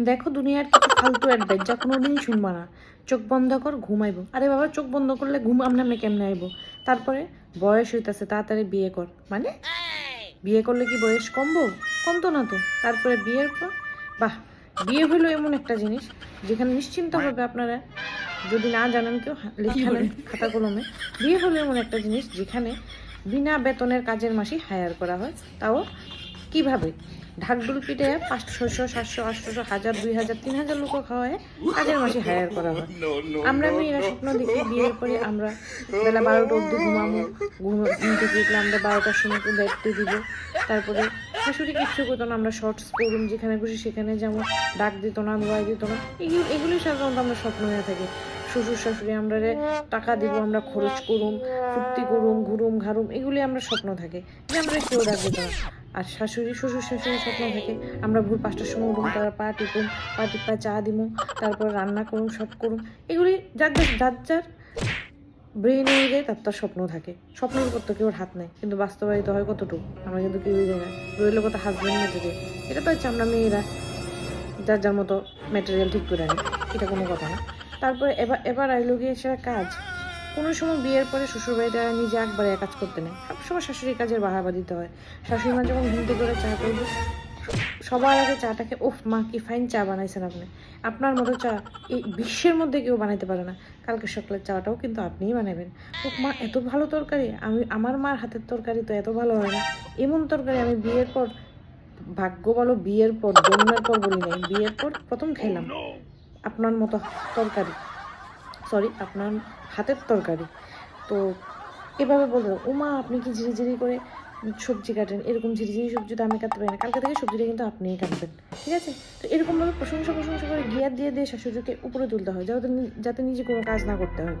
দেখো দুনিয়ার কিছু ফালতু অ্যাডভাইস যা কোনোদিনই শুনবা না। চোখ বন্ধ কর ঘুমাইবো। আরে বাবা চোখ বন্ধ করলে ঘুম আমরা আমি কেমনে আইবো? তারপরে বয়স হইতাছে তাড়াতাড়ি বিয়ে কর। মানে? বিয়ে করলে কি বয়স কমবো? কমতো না তো। তারপরে বিয়ের পর বাহ বিয়ে হলো এমন একটা জিনিস যেখানে নিশ্চিন্তভাবে আপনারা যদি না জানেন কেউ হা- লিখে নেন খাতা কলমে। বিয়ে হলো এমন একটা জিনিস যেখানে বিনা বেতনের কাজের মাসি হায়ার করা হয়। তাও কীভাবে? ঢাকডুল পিঠে পাঁচশো ছশো সাতশো আটশোশো হাজার দুই হাজার তিন হাজার লোক খাওয়ায়। কাজের মাসে হায়ার করা হয়। আমরা মেয়েরা স্বপ্ন দেখি বিয়ের পরে আমরা বেলা বারোটা অবধি ঘুমাবো ঘুম ঘুম থেকে উঠলে আমরা বারোটার সময় দেখতে দিব। তারপরে শাশুড়ি কিচ্ছু করতো না আমরা শর্টস করুম যেখানে খুশি সেখানে যেমন ডাক দিত না দোয়াই দিত না। এগুলি এগুলি সাধারণত আমরা স্বপ্ন হয়ে থাকি। শ্বশুর শাশুড়ি আমরা রে টাকা দিব আমরা খরচ করুম ফুর্তি করুম ঘুরুম ঘারুম এগুলি আমরা স্বপ্ন থাকে। যে আমরা কেউ ডাক দিত না। আর শাশুড়ি, শ্বশুর শাশুড়ি স্বপ্ন থাকে, আমরা ভোর পাঁচটার সময় উঠুম তারা পা টিপুম পা টিপা চা দিমু, তারপর রান্না করুন, সব করুন। এগুলি যার যার যার যার ব্রেন অনুযায়ী তার তার স্বপ্ন থাকে। স্বপ্নের উপর তো কেউ হাত নেয়, কিন্তু বাস্তবায়িত হয় কতটুকু? আমরা কিন্তু কেউই জানি না। রইল কত হাজবেন্ড মেটেরিয়াল এটা তো হচ্ছে আমরা মেয়েরা, যার যার মতো ম্যাটেরিয়াল ঠিক করে নিই এটা কোনো কথা না। তারপরে এবার এবার আইলো গিয়ে সেটা কাজ। কোনো সময় বিয়ের পরে শ্বশুরবাড়িতে আর নিজে একবারে কাজ করতে নেই। সবসময় শাশুড়ির কাজের বাহাবা দিতে হয়। শাশুড়ি মা যখন ঘুমতে করে চা করবে সবার আগে চাটাকে ওফ মা কি ফাইন চা বানাইছেন আপনি। আপনার মতো চা এই বিশ্বের মধ্যে কেউ বানাইতে পারে না। কালকে সকালের চাটাও কিন্তু আপনিই বানাবেন ওফ মা এত ভালো তরকারি। আমি আমার মার হাতের তরকারি তো এত ভালো হয় না। এমন তরকারি আমি বিয়ের পর ভাগ্য বলো বিয়ের পর জন্মের পর বলি নাই। বিয়ের পর প্রথম খেলাম। আপনার মতো তরকারি। সরি আপনার হাতের তরকারি। তো এভাবে বলতে উমা, আপনি কি ঝিরি ঝিরি করে সবজি কাটেন? এরকম ঝিরি ঝিরি সবজি তো আমি কাটতে পারি না। কালকে থেকে সবজিটা কিন্তু আপনিই কাটবেন, ঠিক আছে? তো এরকমভাবে প্রশংসা প্রশংসা করে গিয়ার দিয়ে দিয়ে শাশুড়িকে উপরে তুলতে হয় যাতে যাতে নিজে কোনো কাজ না করতে হয়।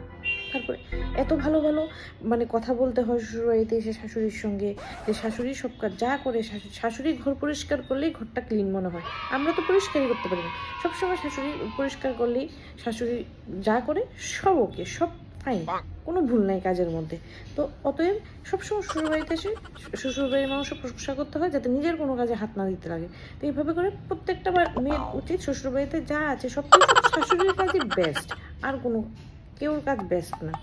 তারপরে এত ভালো ভালো মানে কথা বলতে হয় শ্বশুরবাড়িতে এসে শাশুড়ির সঙ্গে যে শাশুড়ি সব কাজ যা করে শাশু- শাশুড়ি ঘর পরিষ্কার করলেই ঘরটা ক্লিন মনে হয়। আমরা তো পরিষ্কারই করতে পারি না। সবসময় শাশুড়ি পরিষ্কার করলেই শাশুড়ি যা করে সব ওকে সব ফাইন কোনো ভুল নাই কাজের মধ্যে। তো অতএব সবসময় শ্বশুরবাড়িতে এসে শ্বশুরবাড়ির মানুষের প্রশংসা করতে হয় যাতে নিজের কোনো কাজে হাত না দিতে লাগে। তো এইভাবে করে প্রত্যেকটা মেয়ের উচিত শ্বশুরবাড়িতে যা আছে সব কিছু শাশুড়ির কাজই বেস্ট আর কোনো কেউর কাজ বেস্ট না